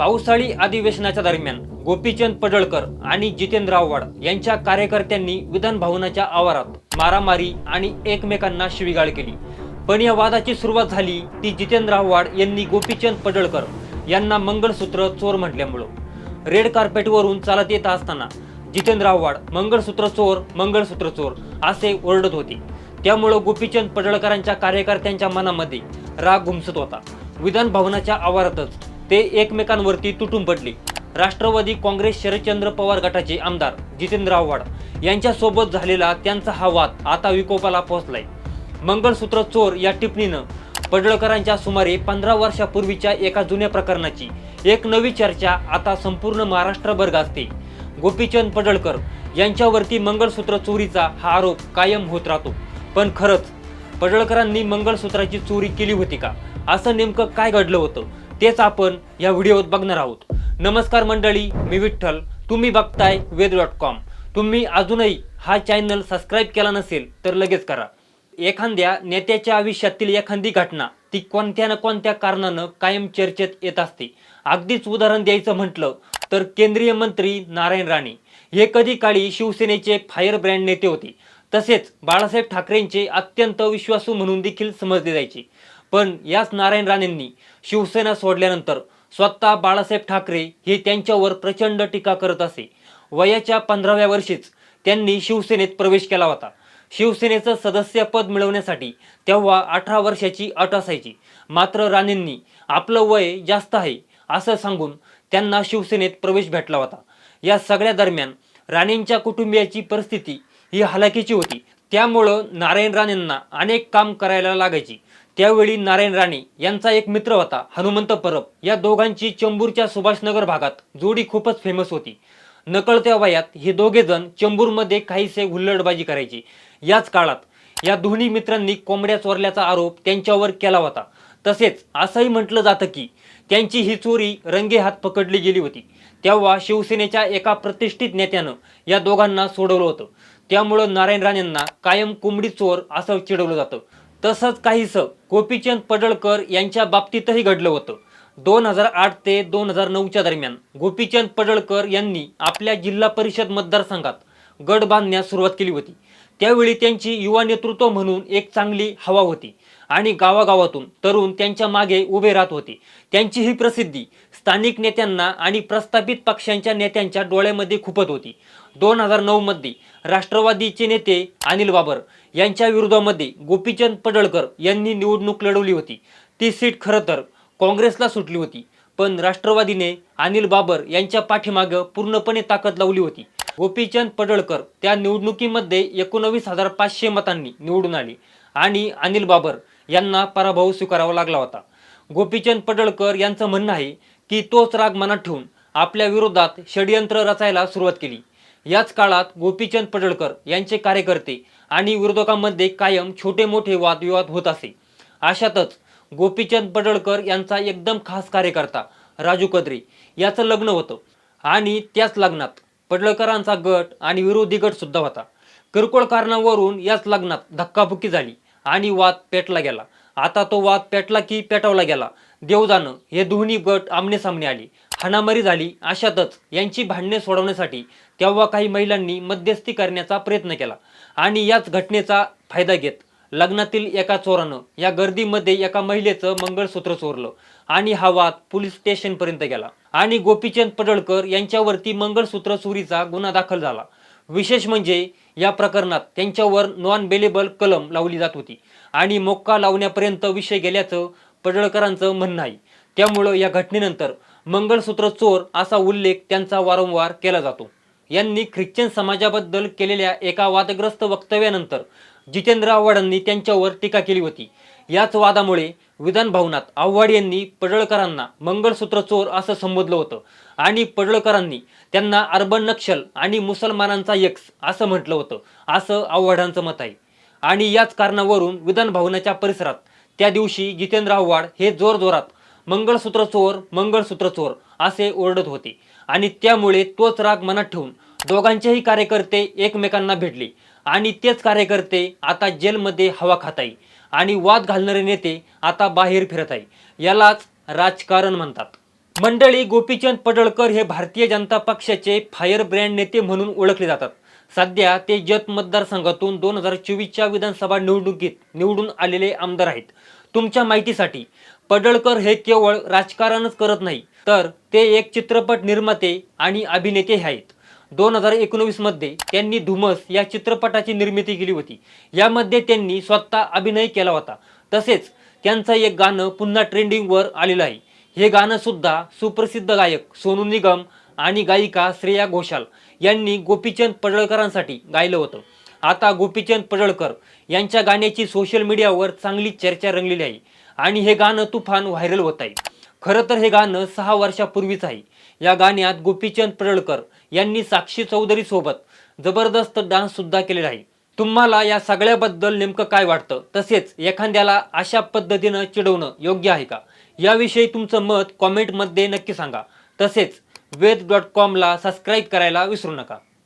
पावसाळी अधिवेशनाच्या दरम्यान गोपीचंद पडळकर आणि जितेंद्र आव्हाड यांच्या कार्यकर्त्यांनी विधान भवनाच्या आवारात मारामारी आणि एकमेकांना शिवीगाळ केली. पण या वादाची सुरुवात झाली ती जितेंद्र आव्हाड यांनी गोपीचंद पडळकर यांना मंगळसूत्र चोर म्हटल्यामुळं. रेड कार्पेटवरून चालत येत असताना जितेंद्र आव्हाड मंगळसूत्र चोर मंगळसूत्र चोर असे ओरडत होते. त्यामुळं गोपीचंद पडळकरांच्या कार्यकर्त्यांच्या मनामध्ये राग घुमसत होता. विधान भवनाच्या आवारातच ते एकमेकांवरती तुटून पडले. राष्ट्रवादी काँग्रेस शरदचंद्र पवार गटाचे आमदार जितेंद्र आव्हाड यांच्यासोबत झालेला त्यांचा हा वाद आता विकोपाला पोहोचलाय. मंगळसूत्र चोर या टिप्पणीनं पडळकरांच्या सुमारे पंधरा वर्षापूर्वीच्या एका जुन्या प्रकरणाची एक नवी चर्चा आता संपूर्ण महाराष्ट्रभर गाजते. गोपीचंद पडळकर यांच्यावरती मंगळसूत्र चोरीचा हा आरोप कायम होत राहतो. पण खरंच पडळकरांनी मंगळसूत्राची चोरी केली होती का? असं नेमकं काय घडलं होतं? तेच आपण या व्हिडिओत बघणार आहोत. नमस्कार मंडळी मी विठ्ठल. तुम्ही बघताय वेद डॉट कॉम. तुम्ही अजूनही हा चॅनल सबस्क्राईब केला नसेल तर लगेच करा. एखाद्या नेत्याच्या आयुष्यातील एखादी घटना ती कोणत्या ना कोणत्या कारणानं कायम चर्चेत येत असते. अगदीच उदाहरण द्यायचं म्हटलं तर केंद्रीय मंत्री नारायण राणे. हे कधी काळी शिवसेनेचे फायर ब्रँड नेते होते. तसेच बाळासाहेब ठाकरेंचे अत्यंत विश्वासू म्हणून देखील समजले जायचे. पण याच नारायण राणेंनी शिवसेना सोडल्यानंतर स्वतः बाळासाहेब ठाकरे हे त्यांच्यावर प्रचंड टीका करत असे. वयाच्या पंधराव्या वर्षीच त्यांनी शिवसेनेत प्रवेश केला होता. शिवसेनेचं सदस्यपद मिळवण्यासाठी तेव्हा अठरा वर्षाची अट असायची. मात्र राणेंनी आपलं वय जास्त आहे असं सांगून त्यांना शिवसेनेत प्रवेश भेटला होता. या सगळ्या दरम्यान राणेंच्या कुटुंबियाची परिस्थिती ही हलाखीची होती. त्यामुळं नारायण राणेंना अनेक काम करायला लागायची. त्यावेळी नारायण राणे यांचा एक मित्र होता हनुमंत परब. या दोघांची चंबूरच्या सुभाषनगर भागात जोडी खूपच फेमस होती. नकळत्या वयात हे दोघे जण चंबूरमध्ये काहीसे हुल्लडबाजी करायचे. याच काळात या दोन्ही मित्रांनी कोंबड्या चोरल्याचा आरोप त्यांच्यावर केला होता. तसेच असंही म्हटलं जातं की त्यांची ही चोरी रंगे हात पकडली गेली होती. तेव्हा शिवसेनेच्या एका प्रतिष्ठित नेत्यानं या दोघांना सोडवलं होतं. त्यामुळं नारायण राणेंना कायम कोंबडी चोर असं चिडवलं जातं. तसंच काहीसं. गोपीचंद पडळकर यांच्या बाबतीतही घडलं होतं. दोन हजार आठ ते दोन हजार नऊच्या दरम्यान गोपीचंद पडळकर यांनी आपल्या जिल्हा परिषद मतदारसंघात गड बांधण्यास सुरुवात केली होती. त्यावेळी त्यांची युवा नेतृत्व म्हणून एक चांगली हवा होती. आणि गावागावातून तरुण त्यांच्या मागे उभे राहत होते. त्यांची ही प्रसिद्धी स्थानिक नेत्यांना आणि प्रस्थापित पक्षांच्या नेत्यांच्या डोळ्यामध्ये खुपत होती. दोन हजार नऊमध्ये राष्ट्रवादीचे नेते अनिल बाबर यांच्या विरोधामध्ये गोपीचंद पडळकर यांनी निवडणूक लढवली होती. ती सीट खरं तर काँग्रेसला सुटली होती. पण राष्ट्रवादीने अनिल बाबर यांच्या पाठीमागं पूर्णपणे ताकद लावली होती. गोपीचंद पडळकर त्या निवडणुकीमध्ये एकोणवीस हजार पाचशे मतांनी निवडून आले. आणि अनिल बाबर यांना पराभव स्वीकारावा लागला होता. गोपीचंद पडळकर यांचं म्हणणं आहे की तोच राग मनात ठेवून आपल्या विरोधात षडयंत्र रचायला सुरुवात केली. याच काळात गोपीचंद पडळकर यांचे कार्यकर्ते आणि विरोधकांमध्ये कायम छोटे मोठे वादविवाद होत असे. अशातच गोपीचंद पडळकर यांचा एकदम खास कार्यकर्ता राजू कदरे याचं लग्न होतं. आणि त्याच लग्नात पडळकरांचा गट आणि विरोधी गट सुद्धा होता. किरकोळ कारणावरून याच लग्नात धक्काबुक्की झाली आणि वाद पेटला गेला. आता तो वाद पेटला की पेटवला गेला. देव जाणं हे दोन्ही गट आमनेसामने आली. हाणामारी झाली अशातच यांची भांडणे सोडवण्यासाठी तेव्हा काही महिलांनी मध्यस्थी करण्याचा प्रयत्न केला आणि याच घटनेचा फायदा घेत लग्नातील एका चोरानं या गर्दीमध्ये एका महिलेचं मंगळसूत्र चोरलं आणि हा वाद पोलीस स्टेशनपर्यंत गेला. आणि गोपीचंद पडळकर यांच्यावरती मंगळसूत्र चोरीचा गुन्हा दाखल झाला. विशेष म्हणजे या प्रकरणात त्यांच्यावर नॉन बेलेबल कलम लावली जात होती आणि मोक्का लावण्यापर्यंत विषय गेल्याचं पडळकरांचं म्हणणं आहे. त्यामुळं या घटनेनंतर मंगळसूत्र चोर असा उल्लेख त्यांचा वारंवार केला जातो. यांनी ख्रिश्चन समाजाबद्दल केलेल्या एका वादग्रस्त वक्तव्यानंतर जितेंद्र आव्हाडांनी त्यांच्यावर टीका केली होती. याच वादामुळे विधान भवनात आव्हाड यांनी पडळकरांना मंगळसूत्र चोर असं संबोधलं होतं. आणि पडळकरांनी त्यांना अर्बन नक्षल आणि मुसलमानांचा यक्स असं म्हटलं होतं असं आव्हाडांचं मत आहे. आणि याच कारणावरून विधान भवनाच्या परिसरात त्या दिवशी जितेंद्र आव्हाड हे जोरजोरात मंगळसूत्र चोर मंगळसूत्र चोर असे ओरडत होते. आणि त्यामुळे तोच राग मनात ठेवून दोघांचेही कार्यकर्ते एकमेकांना भेटले. आणि तेच कार्यकर्ते आता जेलमध्ये हवा खाताई. आणि वाद घालणारे नेते आता बाहेर फिरत आहे. यालाच राजकारण म्हणतात. मंडळी गोपीचंद पडळकर हे भारतीय जनता पक्षाचे फायर ब्रँड नेते म्हणून ओळखले जातात. सध्या ते जत मतदारसंघातून दोन हजार चोवीसच्या विधानसभा निवडणुकीत निवडून आलेले आमदार आहेत. तुमच्या माहितीसाठी पडळकर हे केवळ राजकारणच करत नाही तर ते एक चित्रपट निर्माते आणि अभिनेते हे आहेत. दोन हजार एकोणवीसमध्ये त्यांनी धुमस या चित्रपटाची निर्मिती केली होती. यामध्ये त्यांनी स्वतः अभिनय केला होता. तसेच त्यांचं एक गाणं पुन्हा ट्रेंडिंगवर आलेलं आहे. हे गाणं सुद्धा सुप्रसिद्ध गायक सोनू निगम आणि गायिका श्रेया घोषाल यांनी गोपीचंद पडळकरांसाठी गायलं होतं. आता गोपीचंद पडळकर यांच्या गाण्याची सोशल मीडियावर चांगली चर्चा रंगलेली आहे आणि हे गाणं तुफान व्हायरल होत आहे. खरं तर हे गाणं सहा वर्षापूर्वीच आहे. या गाण्यात गोपीचंद पडळकर यांनी साक्षी चौधरी सोबत जबरदस्त डान्स सुद्धा केलेला आहे. तुम्हाला या सगळ्याबद्दल नेमकं काय वाटतं? तसेच एखाद्याला अशा पद्धतीनं चिडवणं योग्य आहे का? याविषयी तुमचं मत कॉमेंटमध्ये नक्की सांगा. तसेच वेद डॉट कॉमला सबस्क्राईब करायला विसरू नका.